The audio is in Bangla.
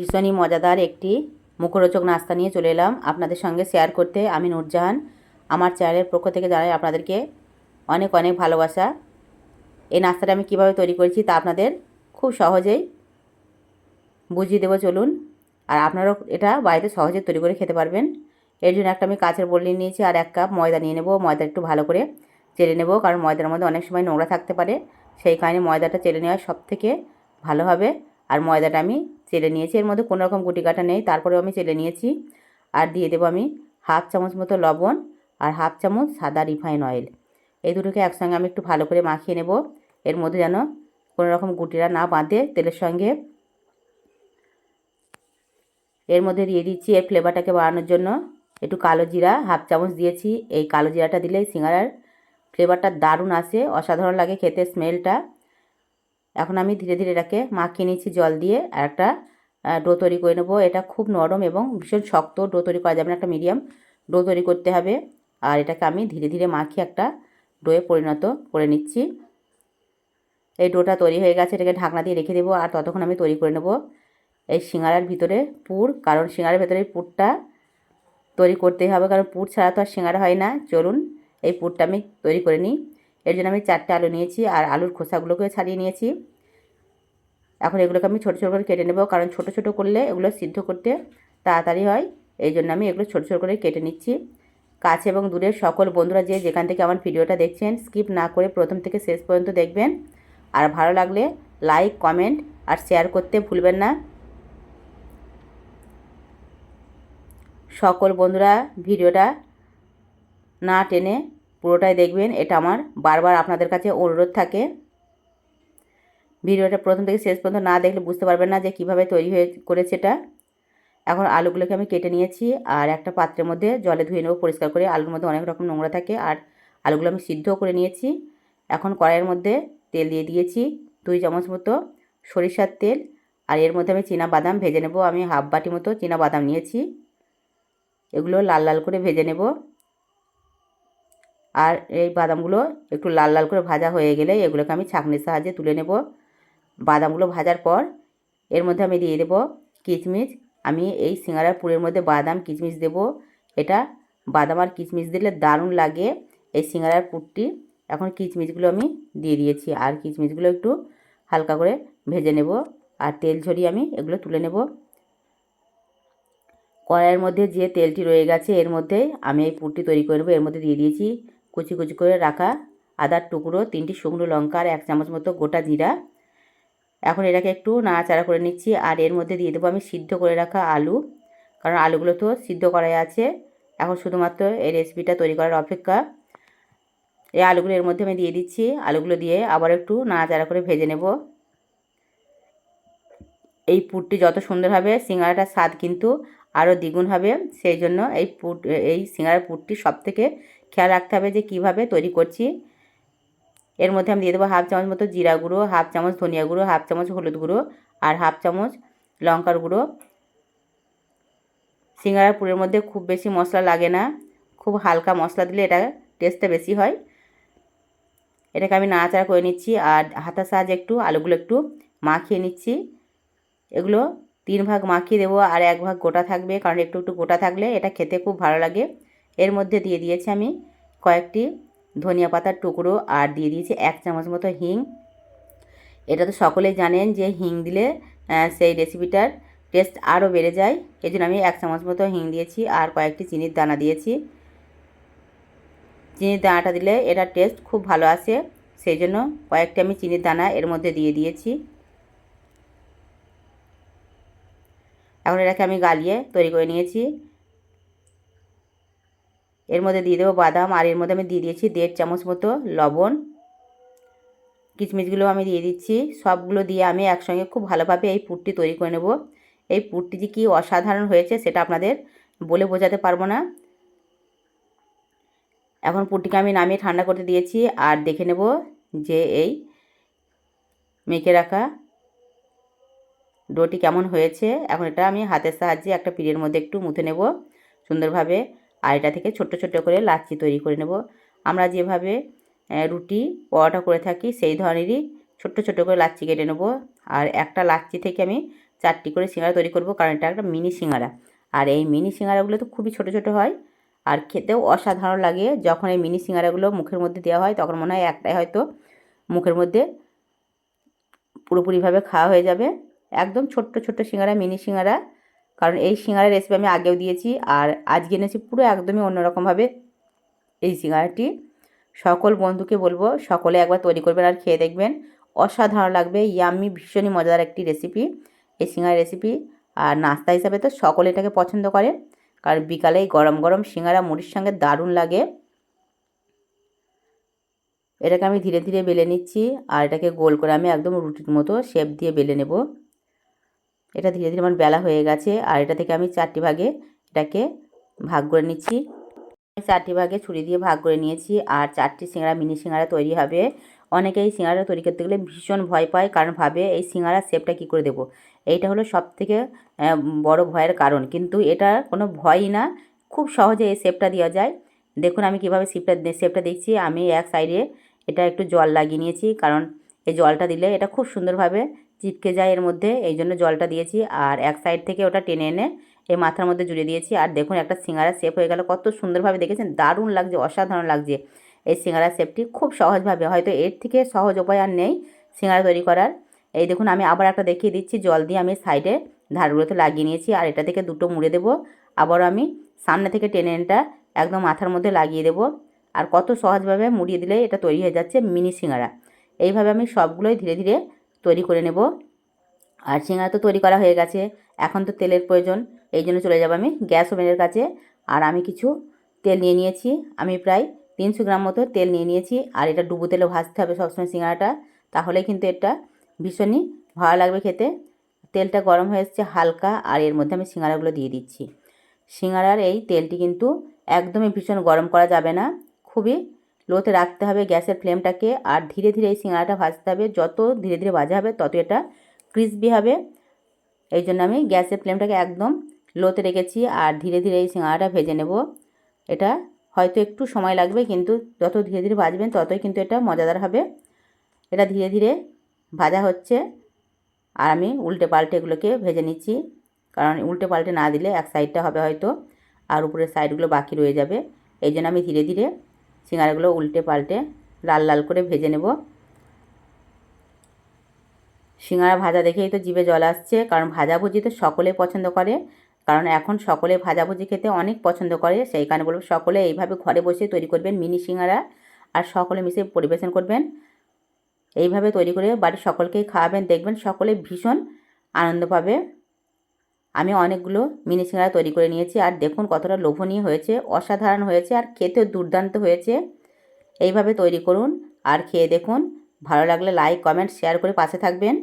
ভীষণই মজাদার একটি মুখরোচক নাস্তা নিয়ে চলে এলাম আপনাদের সঙ্গে শেয়ার করতে। আমি নূরজাহান, আমার চ্যানেলের পক্ষ থেকে জানাই আপনাদেরকে অনেক অনেক ভালোবাসা। এই নাস্তাটা আমি কীভাবে তৈরি করেছি তা আপনাদের খুব সহজেই বুঝিয়ে দেবো, চলুন। আর আপনারাও এটা বাড়িতে সহজে তৈরি করে খেতে পারবেন। এর জন্য একটা আমি কাঁচের বললি নিয়েছি, আর এক কাপ ময়দা নিয়ে নেব। ময়দা একটু ভালো করে চেলে নেব, কারণ ময়দার মধ্যে অনেক সময় নোংরা থাকতে পারে। সেই কারণে ময়দাটা চেলে নেওয়া সব থেকে ভালো হবে। আর ময়দাটা আমি চেলে নিয়েছি। এর মধ্যে কোনো রকম গুটি কাটা নেই। তারপরেও আমি চেলে নিয়েছি। আর দিয়ে দেবো আমি হাফ চামচ মতো লবণ আর হাফ চামচ সাদা রিফাইন অয়েল। এই দুটোকে একসঙ্গে আমি একটু ভালো করে মাখিয়ে নেব। এর মধ্যে যেন কোনো রকম গুটিরা না বাঁধে তেলের সঙ্গে। এর মধ্যে দিয়ে দিচ্ছি এর ফ্লেভারটাকে বাড়ানোর জন্য। একটু কালো জিরা, হাফ চামচ দিয়েছি। এই কালো জিরাটা দিলে সিঙ্গারার ফ্লেভারটা দারুণ আসে। অসাধারণ লাগে খেতে, স্মেলটা। এখন আমি ধীরে ধীরে এটাকে মাখিয়ে নিচ্ছি জল দিয়ে আর একটা ডো তৈরি করে নেব। এটা খুব নরম এবং ভীষণ শক্ত ডো তৈরি করা যাবে না, একটা মিডিয়াম ডো তৈরি করতে হবে। আর এটাকে আমি ধীরে ধীরে মাখিয়ে একটা ডোয়ে পরিণত করে নিচ্ছি। এই ডোটা তৈরি হয়ে গেছে, এটাকে ঢাকনা দিয়ে রেখে দেবো আর ততক্ষণ আমি তৈরি করে নেব এই সিঙ্গারার ভিতরে পুর। কারণ সিঙ্গারার ভেতরে পুরটা তৈরি করতেই হবে, কারণ পুর ছাড়া তো আর সিঙ্গারা হয় না। চলুন, এই পুরটা আমি তৈরি করে নিই। এর জন্য আমি চারটে আলু নিয়েছি আর আলুর খোসাগুলোকেও ছাড়িয়ে নিয়েছি। এখন এগুলোকে আমি ছোটো ছোটো করে কেটে নেব, কারণ ছোটো ছোটো করলে এগুলো সিদ্ধ করতে তাড়াতাড়ি হয়। এই জন্য আমি এগুলো ছোটো ছোটো করে কেটে নিচ্ছি। কাছে এবং দূরের সকল বন্ধুরা যে যেখান থেকে আমার ভিডিওটা দেখছেন, স্কিপ না করে প্রথম থেকে শেষ পর্যন্ত দেখবেন। আর ভালো লাগলে লাইক, কমেন্ট আর শেয়ার করতে ভুলবেন না। সকল বন্ধুরা ভিডিওটা না টেনে পুরোটাই দেখবেন, এটা আমার বারবার আপনাদের কাছে অনুরোধ থাকে। ভিডিওটা প্রথম থেকে শেষ পর্যন্ত না দেখলে বুঝতে পারবেন না যে কীভাবে তৈরি হয়ে করেছে এটা। এখন আলুগুলোকে আমি কেটে নিয়েছি আর একটা পাত্রের মধ্যে জলে ধুয়ে নেব, পরিষ্কার করে। আলুর মধ্যে অনেক রকম নোংরা থাকে আর আলুগুলো আমি সিদ্ধও করে নিয়েছি। এখন কড়াইয়ের মধ্যে তেল দিয়ে দিয়েছি দুই চামচ মতো সরিষার তেল আর এর মধ্যে আমি চীনা বাদাম ভেজে নেব। আমি হাফ বাটি মতো চীনা বাদাম নিয়েছি। এগুলো লাল লাল করে ভেজে নেব। আর এই বাদামগুলো একটু লাল লাল করে ভাজা হয়ে গেলে এগুলোকে আমি ছাঁকনির সাহায্যে তুলে নেব। বাদামগুলো ভাজার পর এর মধ্যে আমি দিয়ে দেবো কিচমিচ। আমি এই সিঙ্গারার পুরের মধ্যে বাদাম, কিচমিচ দেব। এটা বাদাম আর কিচমিচ দিলে দারুণ লাগে এই সিঙ্গারার পুরটি। এখন কিচমিচগুলো আমি দিয়ে দিয়েছি আর কিচমিচগুলো একটু হালকা করে ভেজে নেব আর তেল ঝরিয়ে আমি এগুলো তুলে নেব। কড়াইয়ের মধ্যে যে তেলটি রয়ে গেছে এর মধ্যে আমি এই পুরটি তৈরি করে নেব। এর মধ্যে দিয়ে দিয়েছি কুচি কুচি করে রাখা আদার টুকরো, তিনটি শুকনো লঙ্কা আর এক চামচ মতো গোটা জিরা। এখন এটাকে একটু নাড়াচাড়া করে নিচ্ছি আর এর মধ্যে দিয়ে দেবো আমি সিদ্ধ করে রাখা আলু। কারণ আলুগুলো তো সিদ্ধ করাই আছে। এখন শুধুমাত্র এই রেসিপিটা তৈরি করার অপেক্ষা। এই আলুগুলো এর মধ্যে আমি দিয়ে দিচ্ছি। আলুগুলো দিয়ে আবার একটু নাড়াচাড়া করে ভেজে নেব। এই পুরটি যত সুন্দর হবে সিঙ্গারাটার স্বাদ কিন্তু আরও দ্বিগুণ হবে, সেই জন্য এই পুট এই সিঙ্গারার পুরটি সব থেকে খেয়াল রাখতে হবে যে কীভাবে তৈরি করছি। এর মধ্যে আমি দিয়ে দেবো হাফ চামচ মতো জিরা গুঁড়ো, হাফ চামচ ধনিয়া গুঁড়ো, হাফ চামচ হলুদ গুঁড়ো আর হাফ চামচ লঙ্কার গুঁড়ো। সিঙ্গারার পুরের মধ্যে খুব বেশি মশলা লাগে না, খুব হালকা মশলা দিলে এটা টেস্টটা বেশি হয়। এটাকে আমি নাড়াচাড়া করে নিচ্ছি আর হাতার সাহায্যে একটু, আলুগুলো একটু মাখিয়ে নিচ্ছি। এগুলো তিন ভাগ মাখিয়ে দেবো আর এক ভাগ গোটা থাকবে কারণ একটু একটু গোটা থাকলে এটা খেতে খুব ভালো লাগে। এর মধ্যে দিয়ে দিয়েছি আমি কয়েকটি ধনিয়া পাতার টুকরো আর দিয়ে দিয়েছি এক চামচ মতো হিং। এটা তো সকলেই জানেন যে হিং দিলে সেই রেসিপিটার টেস্ট আরও বেড়ে যায়। এই জন্য আমি এক চামচ মতো হিং দিয়েছি আর কয়েকটি চিনির দানা দিয়েছি। চিনির দানাটা দিলে এটা টেস্ট খুব ভালো আসে, সেই জন্য কয়েকটি আমি চিনির দানা এর মধ্যে দিয়ে দিয়েছি। এখন এটাকে আমি গালিয়ে তৈরি করে নিয়েছি। এর মধ্যে দিয়ে দেবো বাদাম, আর এর মধ্যে আমি দিয়ে দিয়েছি দেড় চামচ মতো লবণ। কিচমিচগুলো আমি দিয়ে দিচ্ছি। সবগুলো দিয়ে আমি একসঙ্গে খুব ভালোভাবে এই পুরটি তৈরি করে নেব। এই পুরটি যে কী অসাধারণ হয়েছে সেটা আপনাদের বলে বোঝাতে পারব না। এখন পুরটিকে আমি নামিয়ে ঠান্ডা করতে দিয়েছি, আর দেখে নেব যে এই মেখে রাখা ডোটি কেমন হয়েছে। এখন এটা আমি হাতের সাহায্যে একটা পিড়ের মধ্যে একটু মুথে নেব সুন্দরভাবে। আর এটা থেকে ছোট্ট ছোট্ট করে লাচ্ছি তৈরি করে নেব। আমরা যেভাবে রুটি, পরোটা করে থাকি সেই ধরনেরই ছোট্ট ছোট্ট করে লাচ্ছি কেটে নেব। আর একটা লাচ্ছি থেকে আমি চারটি করে সিঙ্গারা তৈরি করব, কারণ এটা একটা মিনি সিঙ্গারা। আর এই মিনি সিঙ্গারাগুলো তো খুবই ছোট ছোট হয়। আর খেতেও অসাধারণ লাগে। যখন এই মিনি সিঙ্গারাগুলো মুখের মধ্যে দেওয়া হয়, তখন মনে হয় একটাই হয়তো মুখের মধ্যে পুরোপুরিভাবে খাওয়া হয়ে যাবে। একদম ছোট্ট ছোট্ট সিঙ্গারা, মিনি সিঙ্গারা কারণ এই সিঙ্গারার রেসিপি আমি আগেও দিয়েছি আর আজকে এনেছি পুরো একদমই অন্যরকমভাবে এই সিঙ্গারাটি। সকল বন্ধুকে বলব, সকলে একবার তৈরি করবেন আর খেয়ে দেখবেন। অসাধারণ লাগবে ইয়াম্মি ভীষণই মজাদার একটি রেসিপি এই সিঙ্গারা রেসিপি আর নাস্তা হিসাবে তো সকলে এটাকে পছন্দ করে, কারণ বিকালে গরম গরম সিঙ্গারা মুড়ির সঙ্গে দারুণ লাগে। এটাকে আমি ধীরে ধীরে বেলে নিচ্ছি আর এটাকে গোল করে আমি একদম রুটির মতো শেপ দিয়ে বেলে নেব। এটা ধীরে ধীরে আমার বেলা হয়ে গেছে আর এটা থেকে আমি চারটি ভাগে এটাকে ভাগ করে নিচ্ছি। চারটি ভাগে ছুরি দিয়ে ভাগ করে নিয়েছি আর চারটি সিঙ্গারা, মিনি সিঙ্গারা তৈরি হবে। অনেকে এই সিঙ্গারা তৈরি করতে গেলে ভীষণ ভয় পায় কারণ ভাবে এই সিঙ্গারার শেপটা কী করে দেবো? এইটা হলো সব থেকে বড় ভয়ের কারণ। কিন্তু এটা কোনো ভয়ই না, খুব সহজে এই শেপটা দেওয়া যায়। দেখুন আমি কীভাবে শেপটা শেপটা দেখছি। আমি এক সাইডে এটা একটু জল লাগিয়ে নিয়েছি কারণ এই জলটা দিলে এটা খুব সুন্দরভাবে চিপকে যায় এর মধ্যে, এই জন্য জলটা দিয়েছি। আর এক সাইড থেকে ওটা টেনে এনে এই মাথার মধ্যে জুড়ে দিয়েছি। আর দেখুন, একটা সিঙ্গারা শেপ হয়ে গেল। কত সুন্দরভাবে দেখেছেন? দারুণ লাগছে, অসাধারণ লাগছে এই সিঙ্গারা শেপটি খুব সহজভাবে, হয়তো এর থেকে সহজ উপায় আর নেই সিঙ্গারা তৈরি করার। এই দেখুন, আমি আবার একটা দেখিয়ে দিচ্ছি। জল দিয়ে আমি সাইডে ধারগুলোতে লাগিয়ে নিয়েছি। আর এটা থেকে দুটো মুড়ে দেবো। আবারও আমি সামনে থেকে টেনে এটা একদম মাথার মধ্যে লাগিয়ে দেবো। আর কত সহজভাবে মুড়িয়ে দিলে এটা তৈরি হয়ে যাচ্ছে মিনি সিঙ্গারা। এইভাবে আমি সবগুলোই ধীরে ধীরে তৈরি করে নেব। আর সিঙ্গারা তো তৈরি করা হয়ে গেছে, এখন তো তেলের প্রয়োজন, এই জন্য চলে যাব আমি গ্যাস ওভেনের কাছে। আর আমি কিছু তেল নিয়ে নিয়েছি, আমি প্রায় তিনশো গ্রাম মতো তেল নিয়ে নিয়েছি, আর এটা ডুবো তেলে ভাজতে হবে সবসময় সিঙ্গারাটা তাহলে কিন্তু এটা ভীষণই ভালো লাগবে খেতে। তেলটা গরম হয়ে এসছে হালকা, আর এর মধ্যে আমি সিঙ্গারাগুলো দিয়ে দিচ্ছি। সিঙ্গারার এই তেলটি কিন্তু একদমই ভীষণ গরম করা যাবে না, খুবই লোতে রাখতে হবে গ্যাসের ফ্লেমটাকে আর ধীরে ধীরে এই সিঙ্গারাটা ভাজতে হবে। যত ধীরে ধীরে ভাজা হবে তত এটা ক্রিসপি হবে। এই জন্য আমি গ্যাসের ফ্লেমটাকে একদম লোতে রেখেছি আর ধীরে ধীরে এই সিঙ্গারাটা ভেজে নেব। এটা হয়তো একটু সময় লাগবে, কিন্তু যত ধীরে ধীরে ভাজবেন, ততই কিন্তু এটা মজাদার হবে। এটা ধীরে ধীরে ভাজা হচ্ছে আর আমি উল্টে পাল্টে এগুলোকে ভেজে নিচ্ছি। কারণ উল্টে পাল্টে না দিলে এক সাইডটা হবে হয়তো, আর উপরের সাইডগুলো বাকি রয়ে যাবে। এই জন্য আমি ধীরে ধীরে সিঙ্গারাগুলো উল্টে পাল্টে লাল লাল করে ভেজে নেব। সিঙ্গারা ভাজা দেখেই তো জিভে জল আসছে, কারণ ভাজাভুজি তো সকলে পছন্দ করে, কারণ এখন সকলে ভাজাভুজি খেতে অনেক পছন্দ করে, সেই কারণে বলব সকলে এইভাবে ঘরে বসে তৈরি করবেন মিনি সিঙ্গারা আর সকলে মিশে পরিবেশন করবেন। এইভাবে তৈরি করে বাড়ির সকলকেই খাওয়াবেন, দেখবেন সকলে ভীষণ আনন্দ পাবে। আমি অনেকগুলো মিনি সিঙ্গারা তৈরি করে নিয়েছি আর দেখুন কতটা লোভনীয় হয়েছে, অসাধারণ হয়েছে আর খেতেও দুর্দান্ত হয়েছে। এইভাবে তৈরি করুন আর খেয়ে দেখুন। ভালো লাগলে লাইক কমেন্ট শেয়ার করে পাশে থাকবেন।